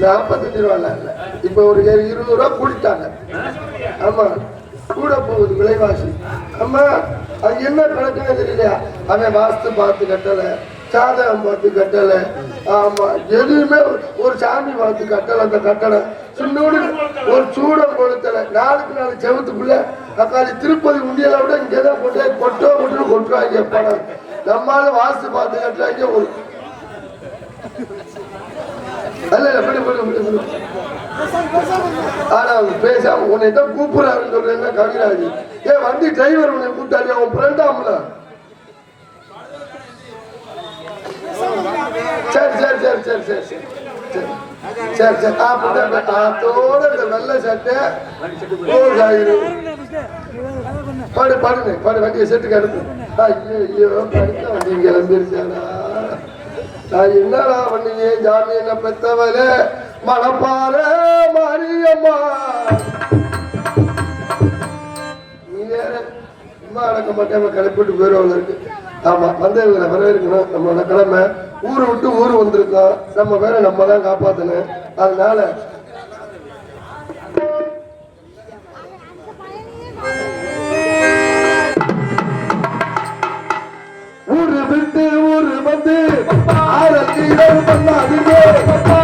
நாற்பத்தஞ்சு ரூபா இல்ல. இப்ப ஒரு இருபது ரூபா கூடிட்டாங்க ஆமா கூட போகுது விலைவாசி. அம்மா அது என்ன கணக்குன்னு தெரியலையா? அவன் வாஸ்து பார்த்து கட்டல சாதகம் பார்த்து கட்டல. ஆமா எதுவுமே ஒரு- சாமி பார்த்து கட்டல அந்த கட்டளை. சின்னோடு ஒரு சூடம் கொளுத்தல. நாளுக்கு நாலு செவத்துக்குள்ள அக்காளி திருப்பதி உண்டியலை விட இங்கதான் கொண்டு கொட்டோ கொட்டு கொட்டுவாங்க பணம். நம்மளால வாஸ்து பார்த்து கட்டுறாங்க ஒரு அல்ல இல்லை விடு விடு விடு விடு. ஆனா அவன் பேசாம உன்னை தான் கூப்பிடுறாருன்னு சொல்றேன் கவிராஜ். ஏன் வண்டி டிரைவர் உன்னை கூப்பிட்டாரு அவன் ஃப்ரெண்டாம்ல சரி சரி சரி சரி சரி சரி. சரி சரி சரி அப்படிதான் அதோட இந்த வெள்ளை சட்டை. க்ளோஸ் ஆயிரும் படு படுங்க படு வண்டியை செட்டுக்கு அடுத்து. ஐயோ ஐயோ படுத்த வண்டி கிளம்பிருச்சாடா நான் என்னடா பண்ணியே? ஜாமி என்ன பெத்தவளே? மணப்பாற மாரியம்மா. நீ வேற சும்மா அடக்க மாட்டேன் கிளப்பிட்டு போயிடுவாங்க இருக்கு. ஆமா வந்தவங்களை வரவேற்கணும். நம்மளோட கிழமை. ஊரை விட்டு ஊர் வந்திருக்கோம் நம்ம வேற நம்ம தான் காப்பாத்தணும். அதனால Hey!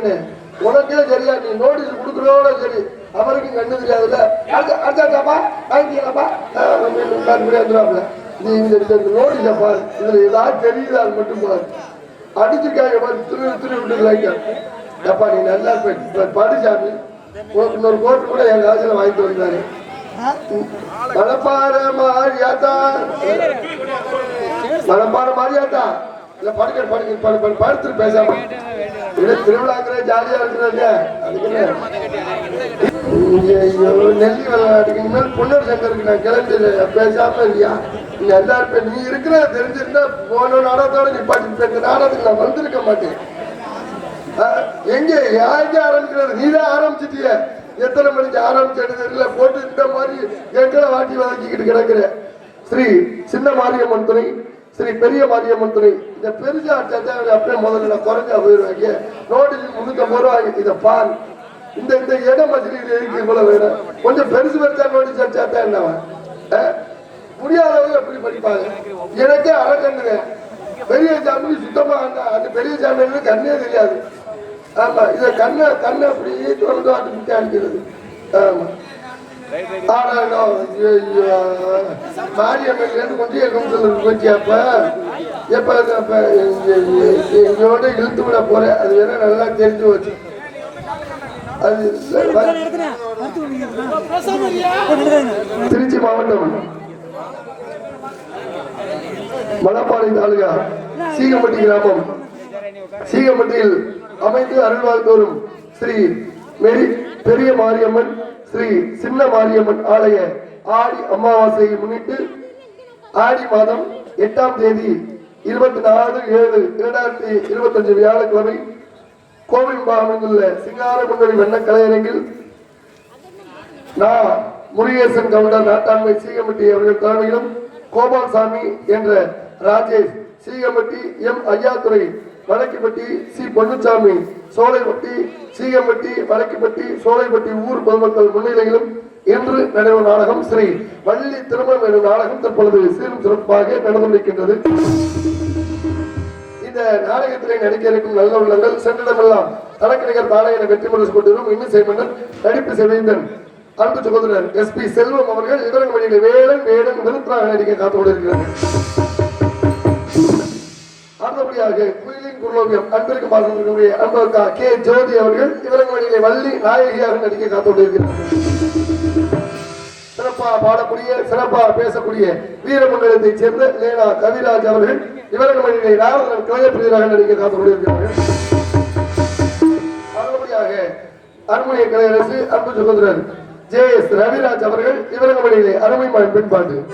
பெரியசாமி என்ன? உனக்கே சரியா நீ நோட்டீஸ் கொடுக்குறோட சரி. அவருக்கும் கண்ணு தெரியாதுல்ல. அடுத்த அடுத்தாப்பா வாங்கிக்கலாப்பா வந்துடுவாப்ல நீ இந்த நோட்டீஸை பாரு. இதுல ஏதாவது தெரியுதா மட்டும் பாரு. அடிச்சிருக்காங்க பாரு. திரு திரு விட்டுருக்காங்க அப்பா நீ நல்லா படிச்சாமி சாமி. உனக்கு இன்னொரு கோட்டு கூட என் காசுல வாங்கிட்டு வந்தாரு. மணப்பாறை மாறியாத்தா மனப்பாட மாதிரியாட்டா இல்ல படுக்க படுக்க படு படுத்துட்டு பேசாம. இல்ல திருவிழாக்குற ஜாலியா இருக்கிறது அதுக்கு நெல்லி விளையாட்டுக்கு இனிமேல் பொன்னர் சங்கருக்கு நான் கிளம்பி பேசாம இல்லையா நீ எல்லாரும் இப்ப நீ இருக்கிற தெரிஞ்சிருந்தா போன நாடகத்தோட நீ பாட்டு இந்த நாடகத்துக்கு நான் வந்திருக்க மாட்டேன். ஆ, எங்க? யாருக்கு ஆரம்பிக்கிறது? நீ தான் ஆரம்பிச்சிட்டிய. எத்தனை மணிக்கு ஆரம்பிச்சது தெரியல. போட்டு இந்த மாதிரி எங்களை வாட்டி வதக்கிக்கிட்டு கிடக்குற. ஸ்ரீ சின்ன மாரியம்மன் துணை. ஸ்ரீ பெரிய மாரியம்மன் துணை இந்த பெருசா அட்டை அப்படியே முதல்ல குறைஞ்சா போயிடுவாங்க. நோட்டில் முன்னூத்தம்பது ரூபாய் இதை பாரு. இந்த இந்த இடம் வசதி இருக்கு இவ்வளவு வேணும் கொஞ்சம் பெருசு பெருசா நோட்டீஸ் அடிச்சா தான் என்னவா முடியாதவங்க எப்படி படிப்பாங்க? எனக்கே அறக்கண்ணுங்க பெரிய சாமி சுத்தமா அந்த பெரிய சாமி கண்ணே தெரியாது. ஆமா இத கண்ணை கண்ணை அப்படி திறந்து வாட்டு முட்டை அடிக்கிறது. ஆமா. மாரியம்மன் கொஞ்சம் எங்கம்சல் போச்சு அப்ப எப்ப அப்ப இங்க- இழுத்து விட போறேன் அது வேற நல்லா தெரிஞ்சு வச்சு அது திருச்சி மாவட்டம் மணப்பாறை தாலுகா சீகம்பட்டி கிராமம். சீகம்பட்டியில் அமைந்து அருள்வாழ்ந்தோறும் ஸ்ரீ மெரி பெரிய மாரியம்மன் ஸ்ரீ சின்ன மாரியம்மன் ஆலய ஆடி அமாவாசையை முன்னிட்டு ஆடி மாதம் எட்டாம் தேதி இருபத்தி நாலு ஏழு இரண்டாயிரத்தி இருபத்தஞ்சு வியாழக்கிழமை கோவில் அமைந்துள்ள சிங்கார முன்னணி வண்ண கலையரங்கில் நான் முருகேசன் கவுண்டர் நாட்டாண்மை சீகமட்டி அவர்கள் தலைமையிலும் கோபால்சாமி என்ற ராஜேஷ் சீகமட்டி எம் ஐயாத்துறை வடக்கிப்பட்டி சி. பொன்னுச்சாமி சோலைப்பட்டி சீகம்பட்டி வடக்கிப்பட்டி சோலைப்பட்டி ஊர் பொதுமக்கள் முன்னிலையிலும் இன்று நடைபெறும் நாடகம் ஸ்ரீ வள்ளி திருமணம் எனும் நாடகம் தற்பொழுது சீரும் சிறப்பாக நடந்துள்ளது இந்த நாடகத்திலே நடிக்க இருக்கும் நல்ல உள்ளங்கள் சென்றிடமெல்லாம் தனக்கு நிகர் வெற்றி பெற்று கொண்டிருக்கும் இன்னும் செய்மன்னர் நடிப்பு செவேந்தன். அன்பு சகோதரர் எஸ். பி. செல்வம் அவர்கள் இதரங்க வழியில் வேடன் வேடன் விருத்தாக நடிக்க காத்துக் இருக்கிறார் அடுத்தபடியாக குயிலின் குருலோவியம் அன்பிற்கு பாசத்திற்குரிய அன்பர்கா கே. ஜோதி அவர்கள் இவரங்க வழியிலே வள்ளி நாயகியாக நடிக்க காத்தோடு இருக்கிறார் சிறப்பா பாடக்கூடிய சிறப்பா பேசக்கூடிய வீரமண்டலத்தைச் சேர்ந்த லேனா கவிராஜ் அவர்கள் இவர்கள் வழியிலே நாரதன் கலையப்பிரியராக நடிக்க காத்துக் கொண்டிருக்கிறார்கள் அடுத்தபடியாக அருமைய கலையரசு அன்பு சுகந்திரன் ஜே. எஸ். ரவிராஜ் அவர்கள் இவர்கள் வழியிலே அருமை மகன்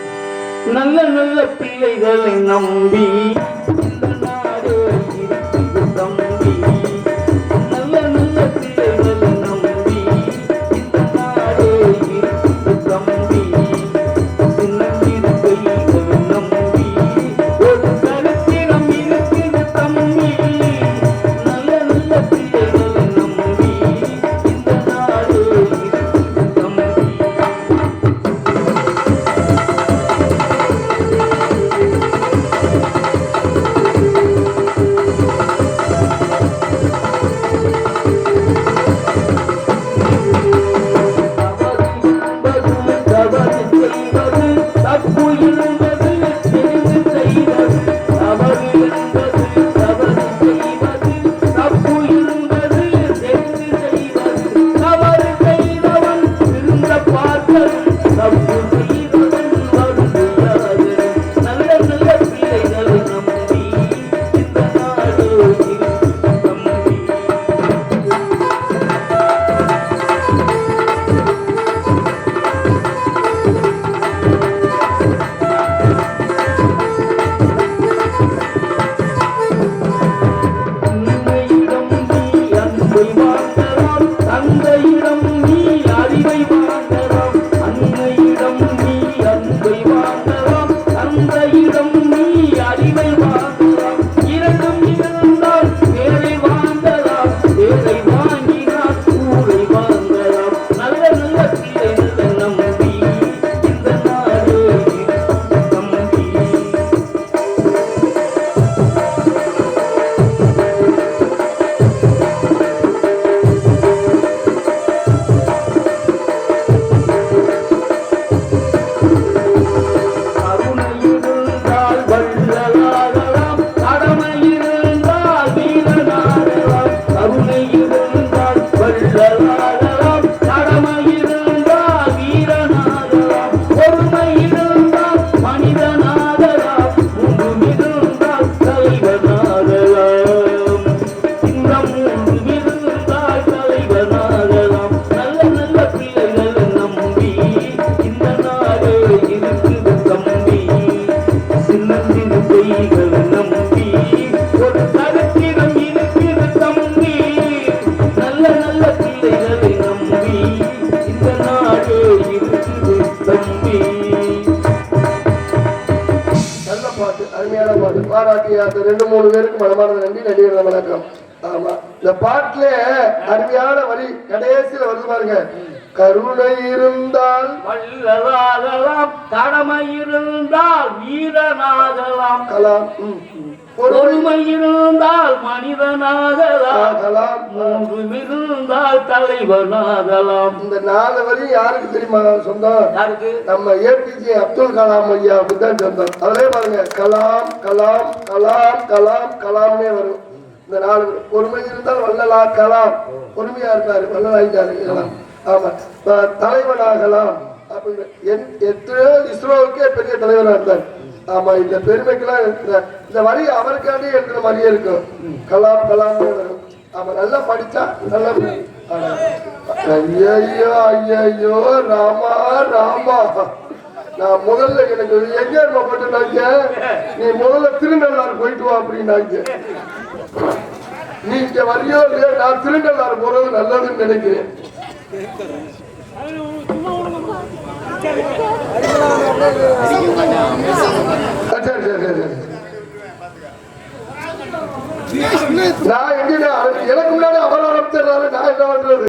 நல்ல நல்ல பிள்ளைகளை நம்பி பாராட்டுவாரு பாராட்டி அந்த ரெண்டு மூணு பேருக்கு மனமானது நன்றி நடிகர் வணக்கம். ஆமா. இந்த பாட்டுல அருமையான வரி கடைசியில வருது பாருங்க. கருணை இருந்தால் வல்லதாகலாம் கடமை இருந்தால் வீரனாகலாம் கலாம். பொறுமை இருந்தால் மனிதனாகலாம். மூன்றும் இருந்தால் தலைவனாகலாம். இந்த நாலு வரி யாருக்கு தெரியுமா சொந்தம் யாருக்கு? நம்ம ஏபிஜே அப்துல் கலாம் ஐயா அப்படிதான் சொந்தம் அதிலே பாருங்க கலாம் கலாம் கலாம் கலாம் கலாம்னே வரும். இந்த நாலு. பொறுமை இருந்தால் வள்ளலா கலாம். பொறுமையா இருக்காரு வள்ளலாயிட்டாரு கலாம் ஆமா. தலைவனாகலாம் அப்படின்னு. எத்தனையோ இஸ்ரோவுக்கே பெரிய தலைவனா இருந்தார். ஆமா இந்த பெருமைக்கெல்லாம் இந்த- இந்த வரி அவருக்காண்டி இருக்கிற மாதிரியே இருக்கும். கலாம் கலாம்னே வரும். ஆமா நல்லா படிச்சா நல்லா ஐயோ ஐயோ ராமா ராமா. நான் முதல்ல எனக்கு எங்க இருக்க போட்டுனாங்க நீ முதல்ல திருநள்ளாறு போயிட்டு வா அப்படின்னாங்க. நீ இங்க வரியோ இல்லையோ? நான் திருநள்ளாறு போறது நல்லதுன்னு நினைக்கிறேன் ஆ, சரி சரி சரி சரி நான் எங்க எனக்கு முன்னாடி அவர் ஆரம்பிச்சிடுறாரு நான் என்ன பண்றது?